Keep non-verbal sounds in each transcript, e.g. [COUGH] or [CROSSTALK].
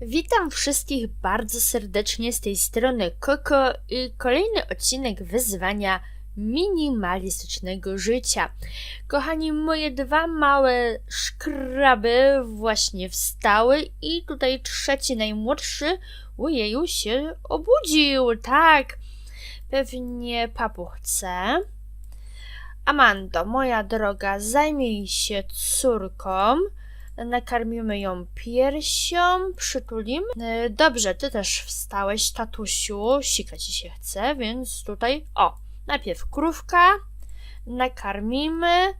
Witam wszystkich bardzo serdecznie z tej strony Koko i kolejny odcinek wyzwania minimalistycznego życia. Kochani, moje dwa małe szkraby właśnie wstały i tutaj trzeci, najmłodszy, ujeju, się obudził. Tak, pewnie papu chce. Amando, moja droga, zajmij się córką. Nakarmimy ją piersią, przytulimy. E, Dobrze, ty też wstałeś, tatusiu. Sika ci się chce, więc tutaj. O, najpierw krówka, nakarmimy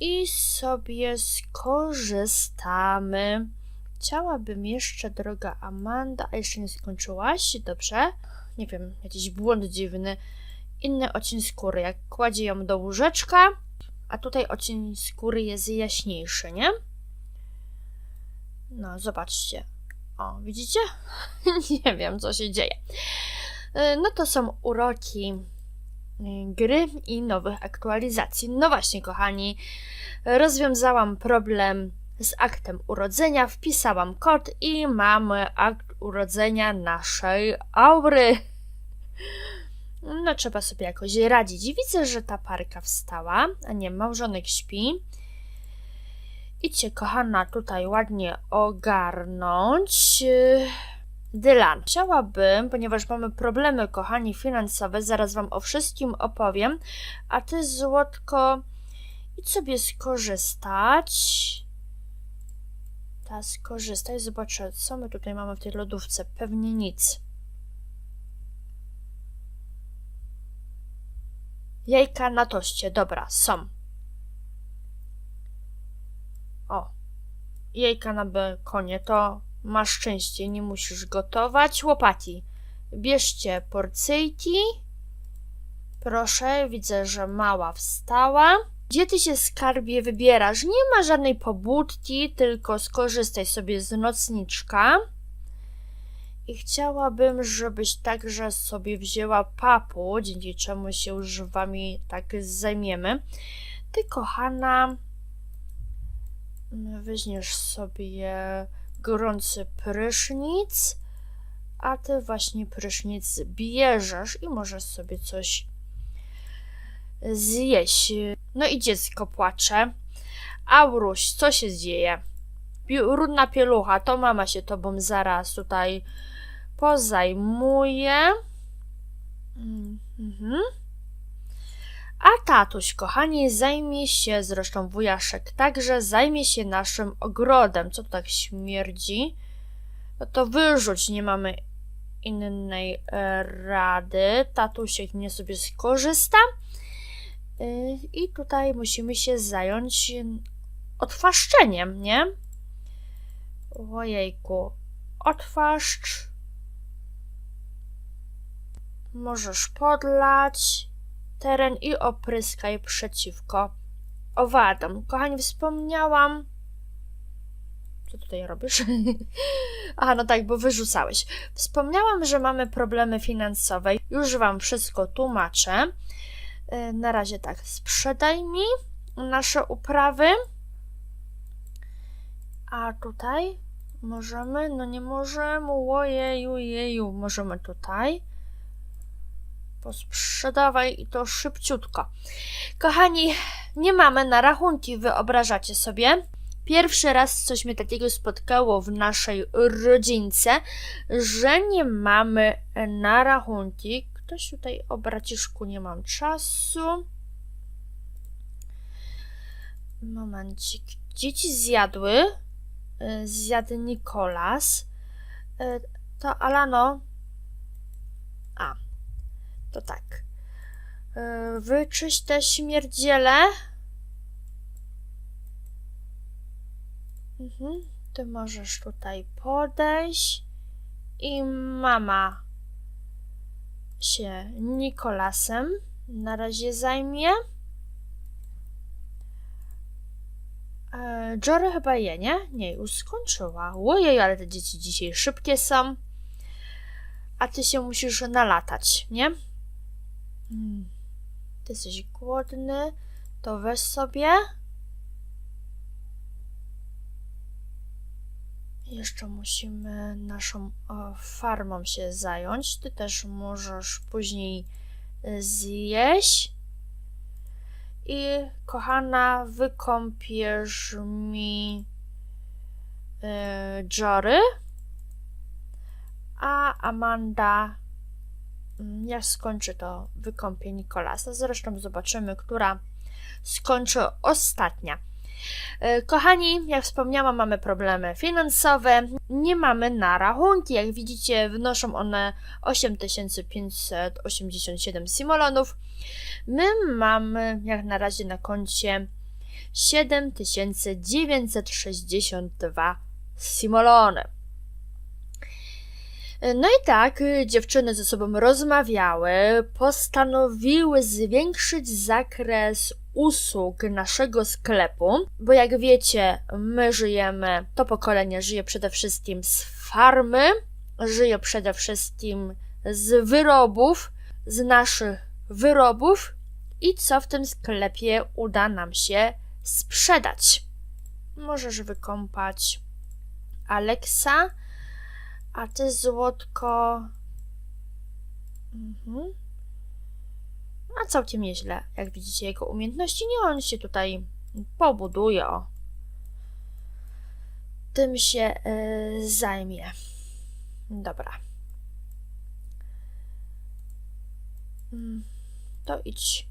i sobie skorzystamy. Chciałabym jeszcze, droga Amanda, a jeszcze nie skończyłaś? Dobrze. Nie wiem, jakiś błąd dziwny. Inny ocień skóry, jak kładzie ją do łóżeczka, a tutaj ocień skóry jest jaśniejszy, nie? No, zobaczcie. O, widzicie? [LAUGHS] Nie wiem, co się dzieje. E, No to są uroki y, gry i nowych aktualizacji. No właśnie, kochani, rozwiązałam problem z aktem urodzenia, wpisałam kod i mamy akt urodzenia naszej aury. No, trzeba sobie jakoś radzić. Widzę, że ta parka wstała, a nie, małżonek śpi. Idźcie, kochana, tutaj ładnie ogarnąć. Yy, Dylan, chciałabym, ponieważ mamy problemy, kochani, finansowe, zaraz Wam o wszystkim opowiem, a Ty, Złotko, idź sobie skorzystać. Ta, skorzystaj, zobaczę, co my tutaj mamy w tej lodówce. Pewnie nic. Jajka na toście, dobra, są. O, jajka na bekonie, to masz szczęście, nie musisz gotować. Łopati, bierzcie porcyjki. Proszę, widzę, że mała wstała. Gdzie ty się skarbie wybierasz? Nie ma żadnej pobudki, tylko skorzystaj sobie z nocniczka. I chciałabym, żebyś także sobie wzięła papu, dzięki czemu się już wami tak zajmiemy. Ty, kochana, weźmiesz sobie gorący prysznic, a ty właśnie prysznic bierzesz i możesz sobie coś zjeść. No i dziecko płacze. Auruś, co się dzieje? Brudna pielucha, to mama się tobą zaraz tutaj pozajmuje. Mhm. A tatuś, kochani, zajmie się, zresztą wujaszek także, zajmie się naszym ogrodem. Co to tak śmierdzi? No to wyrzuć, nie mamy innej e, rady. Tatusiek nie sobie skorzysta. Y, I tutaj musimy się zająć odfaszczeniem, nie? Ojejku, odfaszcz. Możesz podlać teren i opryskaj przeciwko owadom. Kochani, wspomniałam. Co tutaj robisz? [LAUGHS] Aha, no tak, bo wyrzucałeś. Wspomniałam, że mamy problemy finansowe. Już Wam wszystko tłumaczę. Yy, Na razie tak, sprzedaj mi nasze uprawy. A tutaj możemy, no nie możemy, ojeju, jeju, możemy tutaj. Posprzedawaj i to szybciutko. Kochani, nie mamy na rachunki, wyobrażacie sobie? Pierwszy raz coś mnie takiego spotkało w naszej rodzince, że nie mamy na rachunki. Ktoś tutaj o braciszku nie mam czasu. Momencik. Dzieci zjadły. Y, Zjadł Nikolas. Y, To Alano. A, to tak. Y, Wyczyść te śmierdziele. Mhm. Ty możesz tutaj podejść. I mama się Nikolasem na razie zajmie. E, Jory chyba je, nie? Nie, już skończyła. Ojej, ale te dzieci dzisiaj szybkie są. A ty się musisz nalatać, nie? Ty jesteś głodny, to weź sobie. Jeszcze musimy naszą farmą się zająć. Ty też możesz później y, zjeść. I kochana, wykąpiesz mi y, Jory, a Amanda jak skończy to wykąpie Nikolasa. Zresztą zobaczymy, która skończy ostatnia. E, Kochani, jak wspomniałam, mamy problemy finansowe. Nie mamy na rachunki. Jak widzicie, wynoszą one 8587 simolonów. My mamy jak na razie na koncie 7962 simolony. No i tak, dziewczyny ze sobą rozmawiały, postanowiły zwiększyć zakres usług naszego sklepu, bo jak wiecie, my żyjemy, to pokolenie żyje przede wszystkim z farmy, żyje przede wszystkim z wyrobów, z naszych wyrobów i co w tym sklepie uda nam się sprzedać. Możesz wykąpać Alexa, a ty złotko. Mhm. A całkiem nieźle, jak widzicie jego umiejętności. Nie on się tutaj pobuduje, o. Tym się y, zajmie. Dobra. Mm, To idź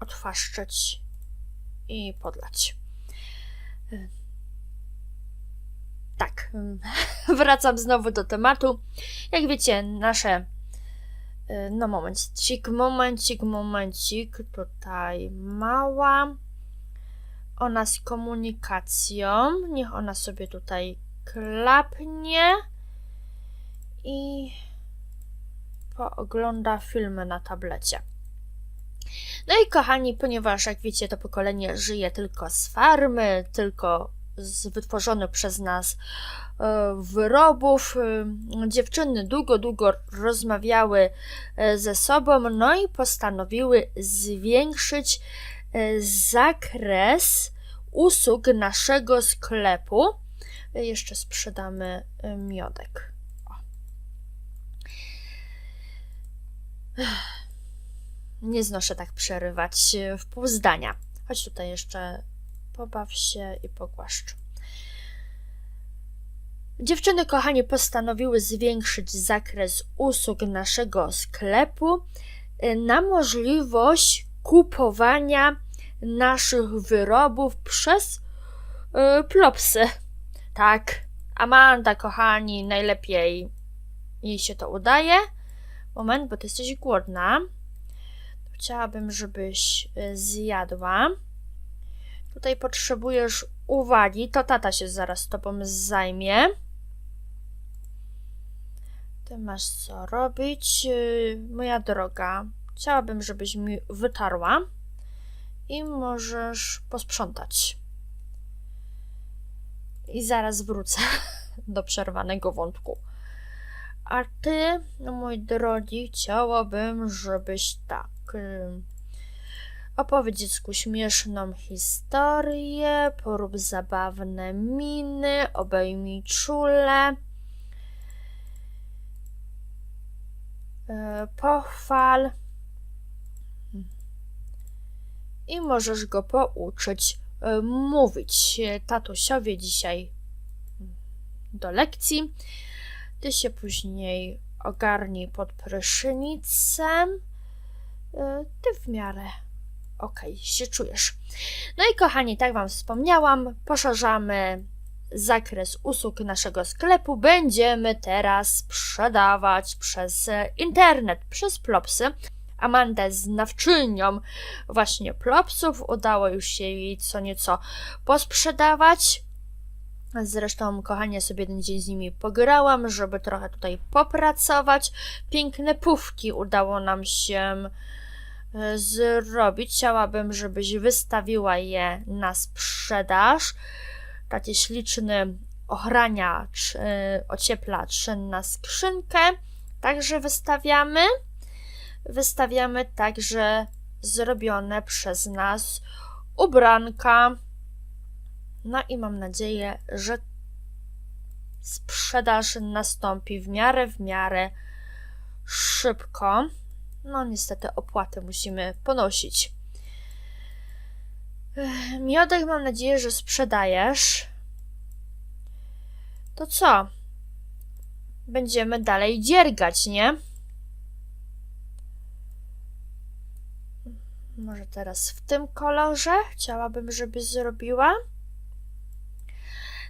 otwaszczyć i podlać. Tak, [LAUGHS] wracam znowu do tematu. Jak wiecie, nasze Y, No momencik, momencik, momencik. Tutaj mała. Ona z komunikacją. Niech ona sobie tutaj klapnie i poogląda filmy na tablecie. No i kochani, ponieważ jak wiecie, to pokolenie żyje tylko z farmy, tylko z wytworzonych przez nas e, wyrobów. E, Dziewczyny długo, długo rozmawiały e, ze sobą, no i postanowiły zwiększyć zakres usług naszego sklepu. Jeszcze sprzedamy miodek. Nie znoszę tak przerywać w pół zdania. Chodź tutaj jeszcze pobaw się i pogłaszcz. Dziewczyny, kochani, postanowiły zwiększyć zakres usług naszego sklepu y, na możliwość kupowania naszych wyrobów przez y, plopsy. Tak, Amanda, kochani, najlepiej jej się to udaje. Moment, bo ty jesteś głodna. Chciałabym, żebyś y, zjadła. Tutaj potrzebujesz uwagi, to tata się zaraz tobą zajmie. Ty masz co robić, Yy, moja droga. Chciałabym, żebyś mi wytarła i możesz posprzątać. I zaraz wrócę [LAUGHS] do przerwanego wątku. A ty, no mój drogi, chciałabym, żebyś tak. Opowiedz dziecku śmieszną historię, porób zabawne miny, obejmij czule, e, pochwal i możesz go pouczyć e, mówić. Tatusiowie dzisiaj do lekcji. Ty się później ogarnij pod prysznicem. E, Ty w miarę okej się czujesz. No i kochani, tak Wam wspomniałam, poszerzamy zakres usług naszego sklepu. Będziemy teraz sprzedawać przez e, internet, przez Plopsy. Amandę z nawczynią właśnie Plopsów udało już się jej co nieco posprzedawać. Zresztą, kochanie, sobie jeden dzień z nimi pograłam, żeby trochę tutaj popracować. Piękne pówki udało nam się zrobić. Chciałabym, żebyś wystawiła je na sprzedaż. Taki śliczny ochraniacz, e, ocieplacz na skrzynkę. Także wystawiamy. Wystawiamy także zrobione przez nas ubranka. No i mam nadzieję, że sprzedaż nastąpi w miarę, w miarę szybko. No niestety opłaty musimy ponosić. Miodek, mam nadzieję, że sprzedajesz. To co? Będziemy dalej dziergać, nie? Może teraz w tym kolorze chciałabym, żeby zrobiła.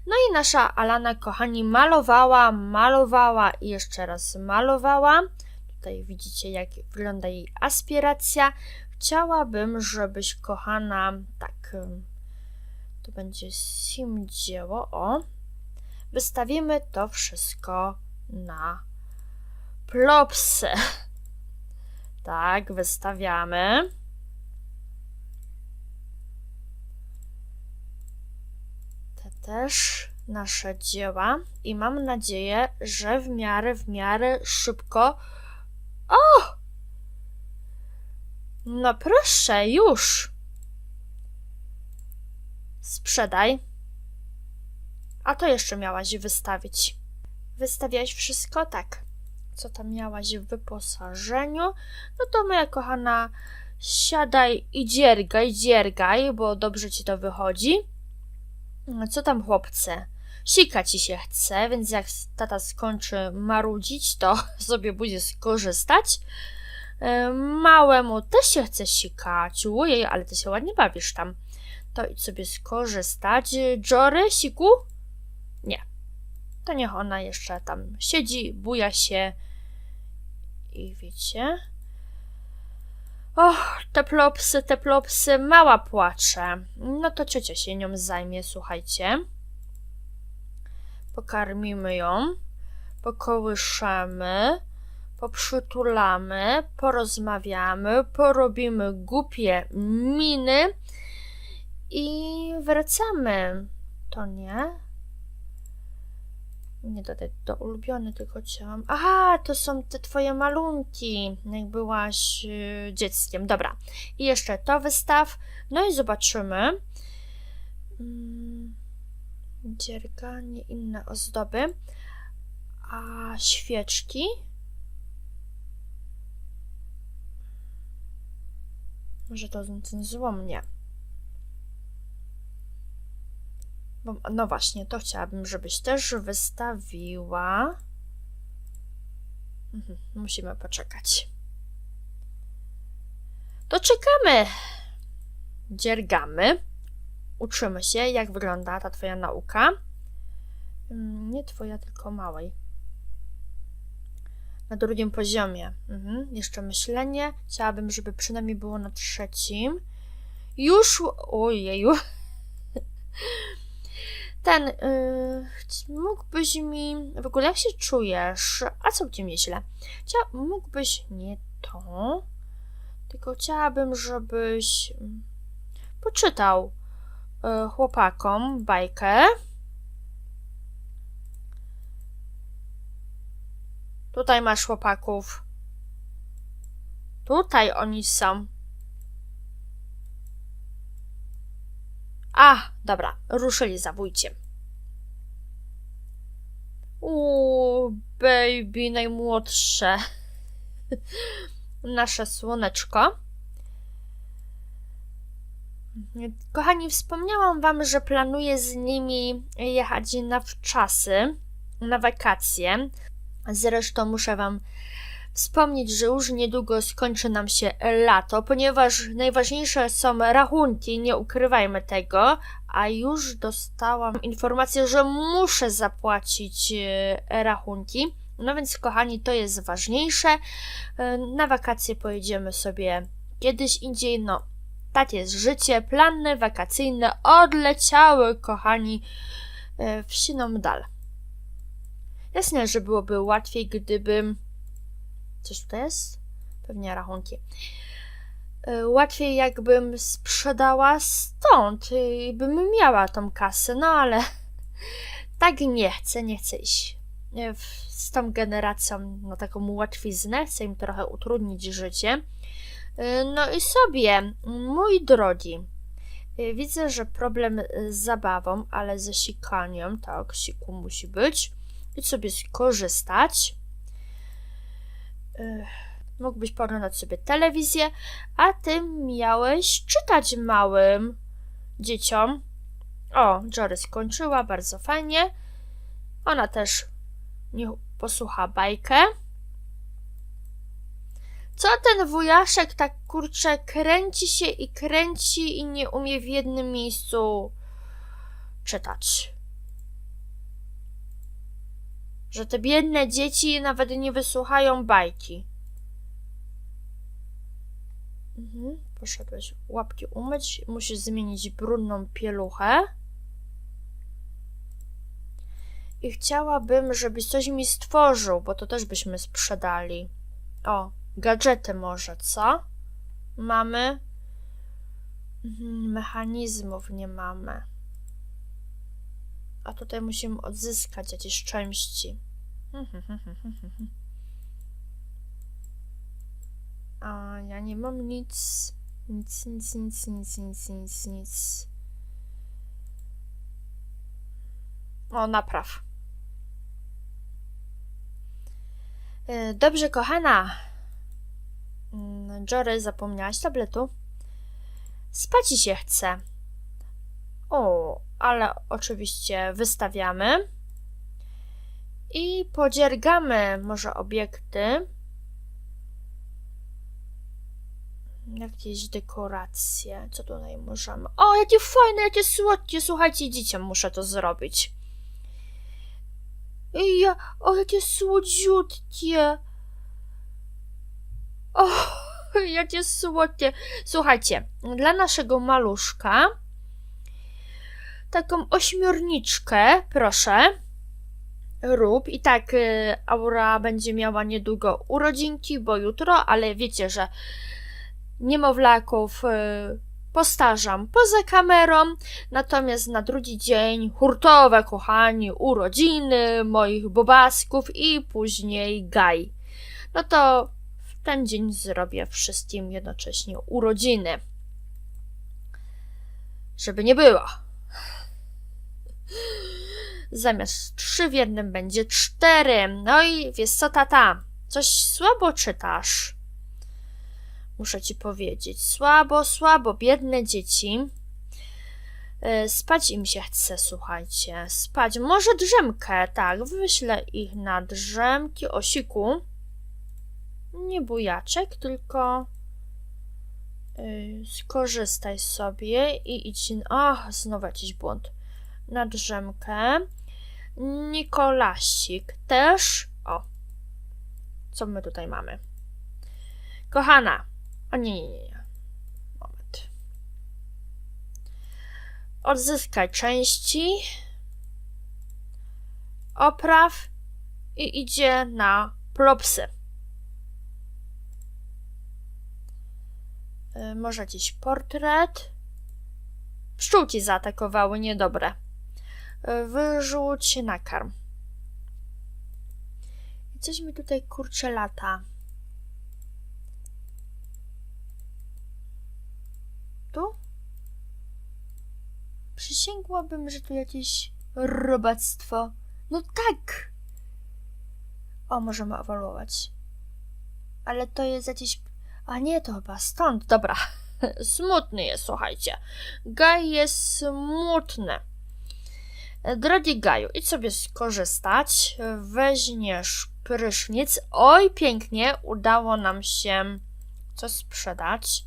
No i nasza Alana, kochani, malowała, malowała i jeszcze raz malowała. Tutaj widzicie, jak wygląda jej aspiracja. Chciałabym, żebyś, kochana, tak, to będzie sim dzieło, o. Wystawimy to wszystko na plopsy. [LAUGHS] Tak, wystawiamy. Te też nasze dzieła i mam nadzieję, że w miarę, w miarę szybko. O! No proszę, już. Sprzedaj. A to jeszcze miałaś wystawić. Wystawiałaś wszystko? Tak. Co tam miałaś w wyposażeniu? No to moja kochana, siadaj i dziergaj, dziergaj, bo dobrze ci to wychodzi. No, Co tam, chłopcy? Sika ci się chce, więc jak tata skończy marudzić, to [LAUGHS] sobie będzie skorzystać. E, Małemu też się chce sikać. Ojej, ale ty się ładnie bawisz tam. To idź sobie skorzystać. Jory, siku? Nie. To niech ona jeszcze tam siedzi, buja się i wiecie. Och, te plopsy, te plopsy, mała płacze. No to ciocia się nią zajmie, słuchajcie. Pokarmimy ją, pokołyszemy, poprzytulamy, porozmawiamy, porobimy głupie miny i wracamy. To nie? Nie dodać do ulubiony, tylko chciałam. Aha, to są te twoje malunki, jak byłaś yy, dzieckiem. Dobra. I jeszcze to wystaw. No i zobaczymy. Mm, dzierganie, inne ozdoby. A świeczki? Może to ten nie. Bo, no właśnie, to chciałabym, żebyś też wystawiła. Mhm, musimy poczekać. To czekamy. Dziergamy. Uczymy się, jak wygląda ta twoja nauka. Mm, Nie twoja, tylko małej. Na drugim poziomie. Mhm. Jeszcze myślenie. Chciałabym, żeby przynajmniej było na trzecim. Już. Ojeju. [LAUGHS] Ten, yy, mógłbyś mi, w ogóle jak się czujesz? A co ci myślę? Chcia, mógłbyś nie to, tylko chciałabym, żebyś mm, poczytał chłopakom bajkę. Tutaj masz chłopaków. Tutaj oni są. A, dobra, ruszyli zabójcie. Uuu, baby, najmłodsze. [LAUGHS] Nasze słoneczko. Kochani, wspomniałam wam, że planuję z nimi jechać na wczasy, na wakacje. Zresztą muszę wam wspomnieć, że już niedługo skończy nam się lato, ponieważ najważniejsze są rachunki, nie ukrywajmy tego, a już dostałam informację, że muszę zapłacić e, rachunki. No więc, kochani, to jest ważniejsze. E, Na wakacje pojedziemy sobie kiedyś indziej. No, tak jest życie. Plany wakacyjne odleciały, kochani, e, w siną dal. Jasne, że byłoby łatwiej, gdybym Coś tu jest? Pewnie rachunki. Y, Łatwiej jakbym sprzedała stąd i bym miała tą kasę, no ale [LAUGHS] tak nie chcę, nie chcę iść w- z tą generacją na taką łatwiznę, chcę im trochę utrudnić życie. Y, No i sobie, mój drogi, Y, Widzę, że problem y, z zabawą, ale ze sikaniem, tak, siku musi być. I sobie skorzystać. Y, Mógłbyś poglądać sobie telewizję, a ty miałeś czytać małym dzieciom. O, Jory skończyła, bardzo fajnie. Ona też niech posłucha bajkę. Co ten wujaszek tak kurczę kręci się i kręci i nie umie w jednym miejscu czytać? Że te biedne dzieci nawet nie wysłuchają bajki. Mhm, poszedłeś łapki umyć, musisz zmienić brudną pieluchę. I chciałabym, żebyś coś mi stworzył, bo to też byśmy sprzedali. O, gadżety może, co? Mamy? Mhm, Mechanizmów nie mamy. A tutaj musimy odzyskać jakieś części. [LAUGHS] A ja nie mam nic. Nic, nic, nic, nic, nic, nic, nic. O, napraw. E, Dobrze, kochana. Mm, Jory, zapomniałaś tabletu? Spać się chce. O, ale oczywiście wystawiamy. I podziergamy może obiekty. Jakieś dekoracje. Co tutaj możemy? O, jakie fajne, jakie słodkie. Słuchajcie, dzieciom muszę to zrobić. I ja, o, jakie słodziutkie. O, [LAUGHS] jakie słodkie. Słuchajcie, dla naszego maluszka taką ośmiorniczkę, proszę, rób. I tak y, Aura będzie miała niedługo urodzinki, bo jutro, ale wiecie, że niemowlaków y, postarzam poza kamerą, natomiast na drugi dzień hurtowe, kochani, urodziny moich bobasków i później gaj. No to ten dzień zrobię wszystkim jednocześnie urodziny. Żeby nie było. Zamiast trzy w jednym będzie cztery. No i wiesz co, tata? Coś słabo czytasz. Muszę ci powiedzieć. Słabo, słabo, biedne dzieci. E, Spać im się chce, słuchajcie. Spać. Może drzemkę, tak. Wyślę ich na drzemki. Osiku. Nie bujaczek, tylko y, skorzystaj sobie i idź. Ach, znowu jakiś błąd. Na drzemkę. Nikolasik też. O. Co my tutaj mamy? Kochana. O nie, nie. nie. Moment. Odzyskaj części. Opraw. I idzie na propsy. Może jakiś portret. Pszczółki zaatakowały, niedobre. Y, Wyrzuć nakarm. I coś mi tutaj kurczę lata. Tu? Przysięgłabym, że tu jakieś robactwo. No tak! O, możemy ewaluować. Ale to jest jakieś a nie, to chyba stąd. Dobra. [LAUGHS] Smutny jest, słuchajcie. Gaj jest smutny. Drogi Gaju, idź sobie skorzystać. Weźmiesz prysznic. Oj, pięknie. Udało nam się coś sprzedać.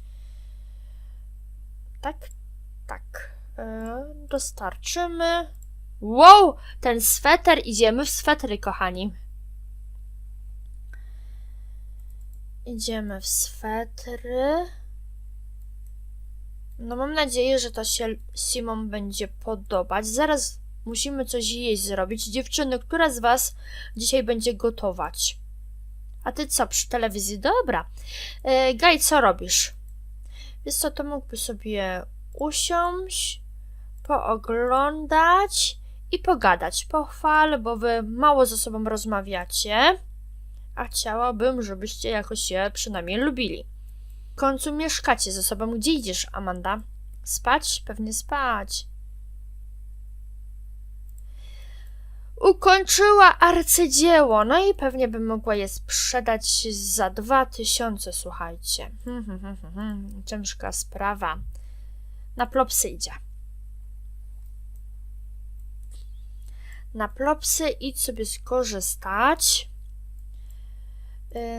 Tak, tak. E, dostarczymy. Wow, ten sweter. Idziemy w swetry, kochani. Idziemy w swetry. No mam nadzieję, że to się Simon będzie podobać. Zaraz musimy coś jeść zrobić. Dziewczyny, która z was dzisiaj będzie gotować? A ty co, przy telewizji? Dobra. E, Gaj, co robisz? Wiesz co, to mógłby sobie usiąść, pooglądać i pogadać. Pochwal, bo wy mało ze sobą rozmawiacie a chciałabym, żebyście jakoś się przynajmniej lubili. W końcu mieszkacie ze sobą. Gdzie idziesz, Amanda? Spać? Pewnie spać. Ukończyła arcydzieło, no i pewnie bym mogła je sprzedać za dwa tysiące, słuchajcie. Hmm, hmm, hmm. Ciężka sprawa. Na plopsy idzie. Na plopsy idź sobie skorzystać.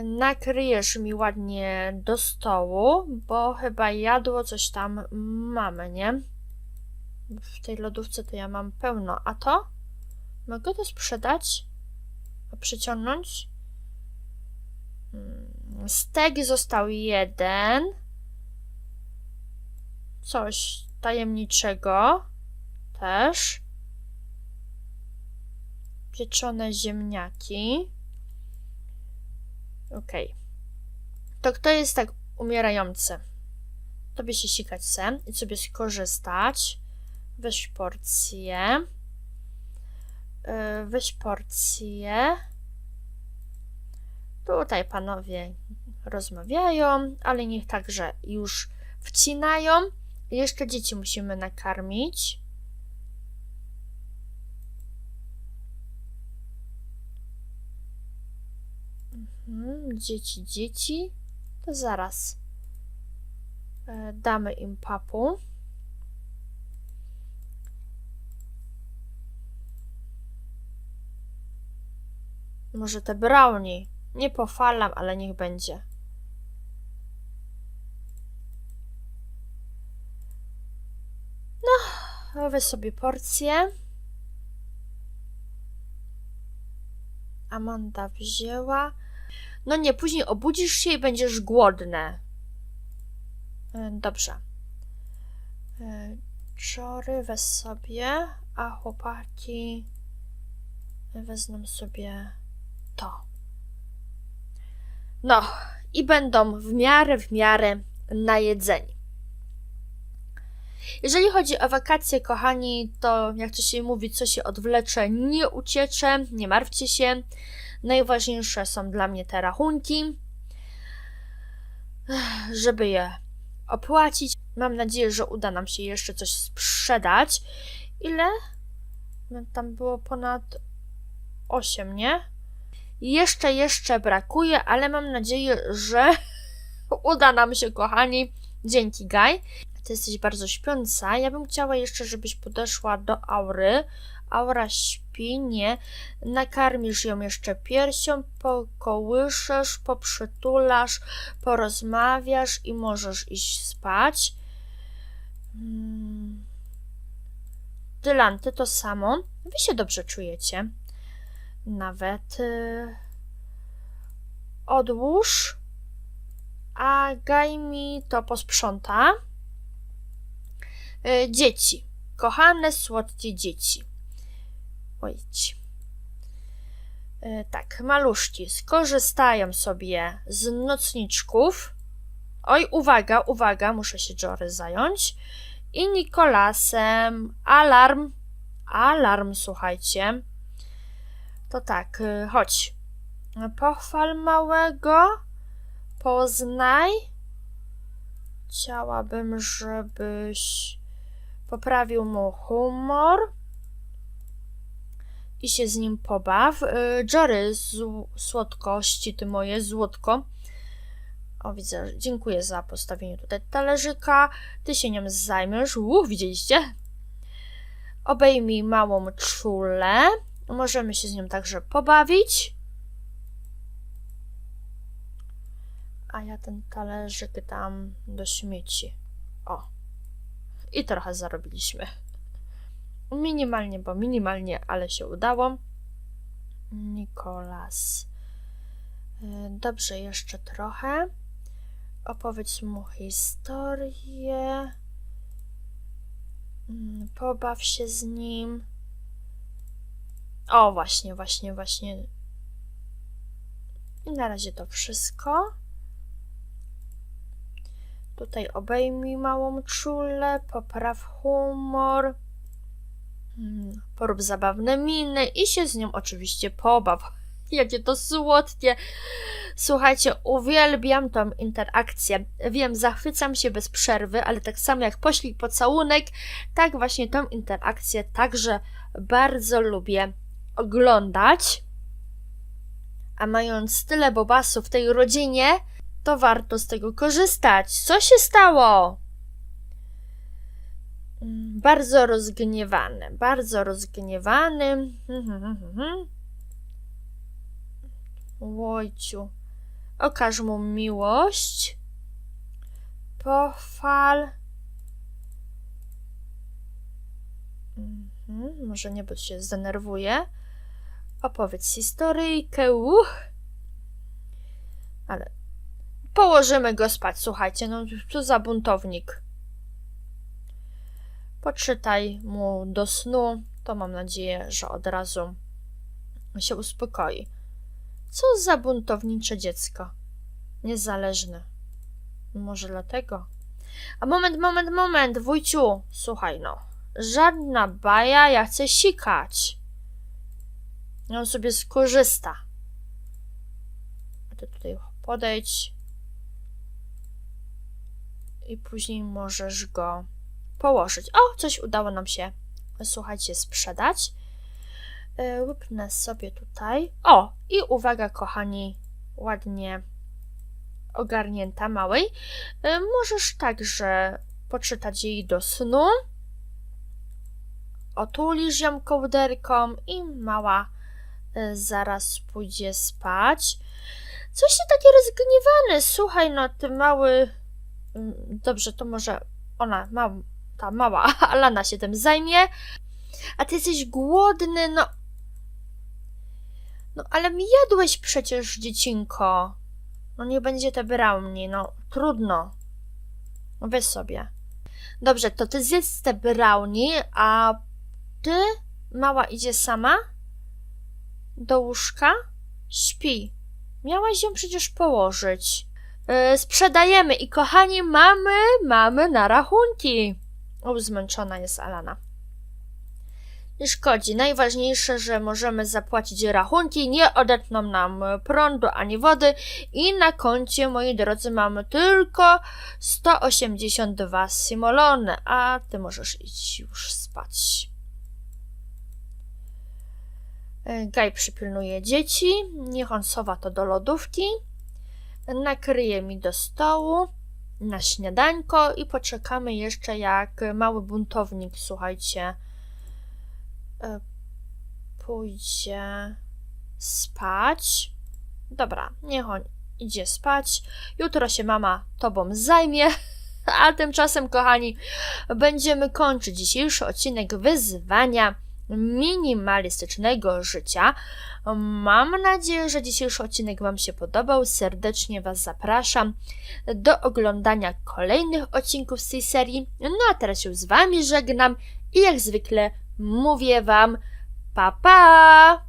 Nakryjesz mi ładnie do stołu, bo chyba jadło coś tam mamy, nie? W tej lodówce to ja mam pełno. A to? Mogę to sprzedać? A przyciągnąć? Hmm, Stek został jeden. Coś tajemniczego też. Pieczone ziemniaki. Okej. To kto jest tak umierający? Tobie się sikać sen i sobie skorzystać. Weź porcję. Yy, Weź porcję. Tutaj panowie rozmawiają, ale niech także już wcinają. Jeszcze dzieci musimy nakarmić. Mhm, dzieci, dzieci. To zaraz e, damy im papu. Może te brownie. Nie pofalam, ale niech będzie. No, weź sobie porcję. Amanda wzięła. No nie, później obudzisz się i będziesz głodne. E, Dobrze. E, Czory weź sobie, a chłopaki wezmą sobie to. No, i będą w miarę, w miarę najedzeni. Jeżeli chodzi o wakacje, kochani, to jak to się mówi, co się odwlecze, nie uciecze, nie martwcie się. Najważniejsze są dla mnie te rachunki, żeby je opłacić. Mam nadzieję, że uda nam się jeszcze coś sprzedać. Ile? No, tam było ponad 8, nie? Jeszcze, jeszcze brakuje, ale mam nadzieję, że [LAUGHS] uda nam się, kochani. Dzięki, Gaj. Ty jesteś bardzo śpiąca. Ja bym chciała jeszcze, żebyś podeszła do Aury. Aura śpi, nie. Nakarmisz ją jeszcze piersią, pokołyszesz, poprzytulasz, porozmawiasz i możesz iść spać. Hmm. Dylan, ty to samo. Wy się dobrze czujecie. Nawet y, odłóż, a Gaj mi to posprząta. Y, dzieci. Kochane, słodkie dzieci. Ojdź. Y, tak, maluszki skorzystają sobie z nocniczków. Oj, uwaga, uwaga, muszę się Jory zająć. I Nikolasem. Alarm. Alarm, słuchajcie. To tak, y, chodź. Pochwal małego. Poznaj. Chciałabym, żebyś poprawił mu humor i się z nim pobaw. Y, Jory, słodkości, ty moje złotko. O, widzę, dziękuję za postawienie tutaj talerzyka. Ty się nią zajmiesz. Uuu, widzieliście? Obejmij małą czulę. Możemy się z nią także pobawić. A ja ten talerzyk dam do śmieci. O. I trochę zarobiliśmy. Minimalnie, bo minimalnie, ale się udało. Nikolas. Y, Dobrze, jeszcze trochę. Opowiedz mu historię. Mm, Pobaw się z nim. O, właśnie, właśnie, właśnie. I na razie to wszystko. Tutaj obejmij małą czulę, popraw humor, porób zabawne miny i się z nią oczywiście pobaw. [LAUGHS] Jakie to słodkie. Słuchajcie, uwielbiam tą interakcję. Wiem, zachwycam się bez przerwy, ale tak samo jak poślik pocałunek, tak właśnie tą interakcję także bardzo lubię oglądać. A mając tyle bobasów w tej rodzinie, to warto z tego korzystać. Co się stało? Bardzo rozgniewany, bardzo rozgniewany. Łojciu, okaż mu miłość. Pochwal. Mhm, może nie, bo się zdenerwuje. Opowiedz historyjkę. Uch. Ale położymy go spać, słuchajcie. No, co za buntownik. Poczytaj mu do snu, to mam nadzieję, że od razu się uspokoi. Co za buntownicze dziecko. Niezależne. Może dlatego. A moment, moment, moment, wujciu. Słuchaj no. Żadna baja, ja chcę sikać. On sobie skorzysta. A ty tutaj podejdź. I później możesz go położyć. O, coś udało nam się, słuchajcie, sprzedać. E, Łypnę sobie tutaj. O, i uwaga, kochani, ładnie ogarnięta małej. E, Możesz także poczytać jej do snu. Otulisz ją kołderką i mała e, zaraz pójdzie spać. Coś się takie rozgniewany. Słuchaj, no ty mały. Mm, Dobrze, to może ona, ma, ta mała [LAUGHS] Alana się tym zajmie. A ty jesteś głodny, no. No ale mi jadłeś przecież, dziecinko. No nie będzie te brownie, no trudno. No weź sobie. Dobrze, to ty zjedz te brownie, a ty, mała, idzie sama do łóżka? Śpi. Miałaś ją przecież położyć. Yy, sprzedajemy i kochani, mamy, mamy na rachunki. O, zmęczona jest Alana. Nie szkodzi. Najważniejsze, że możemy zapłacić rachunki, nie odetną nam prądu ani wody i na koncie, moi drodzy, mamy tylko 182 simolony, a ty możesz iść już spać. Gaj przypilnuje dzieci, niech on sowa to do lodówki, nakryje mi do stołu na śniadańko i poczekamy jeszcze jak mały buntownik, słuchajcie, e, pójdzie spać. Dobra, niech on idzie spać. Jutro się mama tobą zajmie. [LAUGHS] A tymczasem, kochani, będziemy kończyć dzisiejszy odcinek wyzwania minimalistycznego życia. Mam nadzieję, że dzisiejszy odcinek Wam się podobał. Serdecznie Was zapraszam do oglądania kolejnych odcinków z tej serii. No a teraz się z Wami żegnam i jak zwykle mówię Wam pa pa!